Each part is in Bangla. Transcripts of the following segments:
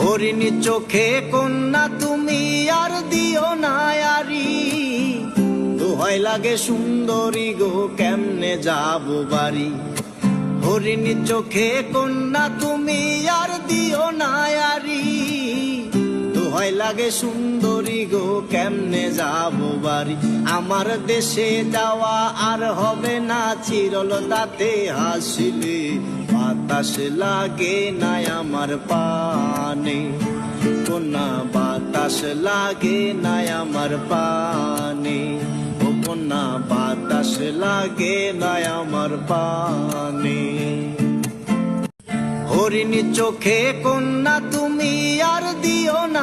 হরিণী চোখে কন্যা, তুমি আর দিও না আরি। দোহাই লাগে সুন্দরী গো, কেমনে যাব বাড়ি? হরিণী চোখে কন্যা, তুমি আর দিও না দোহাই লাগে সুন্দরী গো, কেমনে যাব বাড়ি? আমার দেশে যাওয়া আর হবে না চিরল তাতে হাসিলে। বাতাস লাগে না আমার পানে। কোনা বাতাস লাগে না আমার পানে। ও কোনা বাতাস লাগে না আমার পানে। হরিণী চোখে কন্যা, তুমি আর দিও না।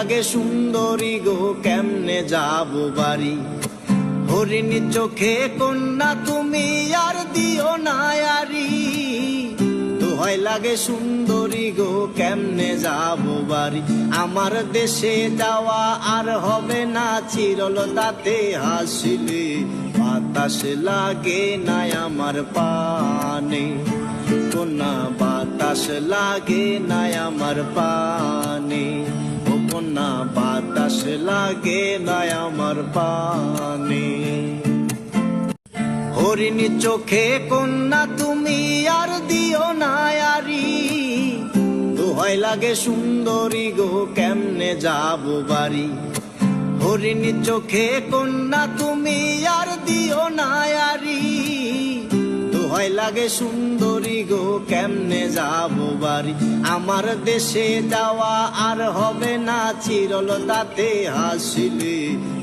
লাগে সুন্দরী গো, কেমনে যাব বাড়ি? হরিণী চোখে কন্যা, তুমি আর দিও না আরি দোহাই লাগে সুন্দরী গো, কেমনে যাব বাড়ি? আমার দেশে যাওয়া আর হবে না চিরল, তাতে হাসিলে বাতাস লাগে না আমার পানে। কোনা বাতাস লাগে না আমার পানে। কোনা বাতাস লাগে না আমার পানে হরিণী চোখে কন্যা, তুমি আর দিও না আরি। দোহাই লাগে সুন্দরী গো, কেমনে যাব বাড়ি? হরিণী চোখে কন্যা, তুমি আর দিও না দোহাই লাগে সুন্দরী গো, কেমনে যাব বাড়ি? আমার দেশে যাওয়া আর হবে না চিরল তাতে হাসিলে।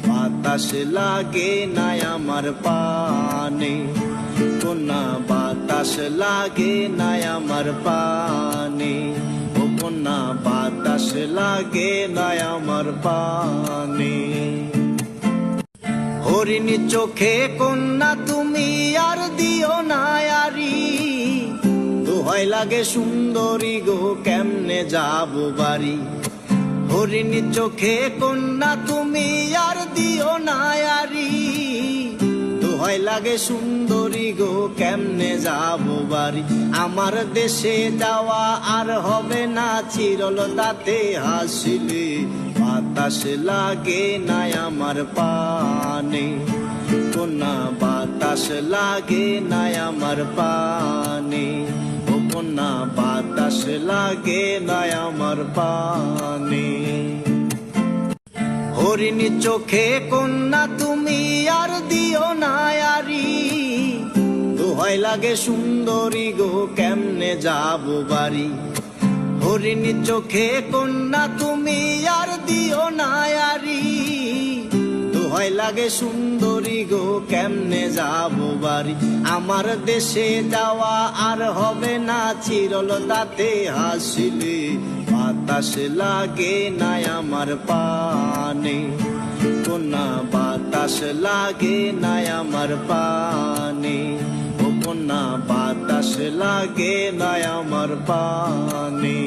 বাতাস লাগে না আমার পানে। কোনা বাতাস লাগে না আমার পানে। ও কোনা বাতাস লাগে না আমার পানে। হরিণী চোখে কন্যা তুমি আর দিও না আরি। দোহাই লাগে সুন্দরী গো, কেমনে যাব বাড়ি? হরিণী চোখে কন্যা, তুমি আর দিও না আরি। দোহাই লাগে সুন্দরী গো, কেমনে যাব বাড়ি? আমার দেশে যাওয়া আর হবে না চিরল, তাতে হাসিলে বাতাস লাগে না আমার পানে। কোনা বাতাস লাগে না আমার পানে। ও কোনা বাতাস লাগে না আমার পানে। হরিণী চোখে কন্যা, তুমি আর দিও না আরি। দোহাই লাগে সুন্দরী গো, কেমনে যাব বাড়ি? হরিণী চোখে কন্যা, তুমি আর দিও না আরি। দোহাই লাগে সুন্দরী গো, কেমনে যাব বাড়ি? আমার দেশে যাওয়া আর হবে না চিরল তাতে হাসিলে। বাতাস লাগে না আমার পানে। কোনা বাতাস লাগে না আমার পানে। ও কোনা বাতাস লাগে না আমার পানে।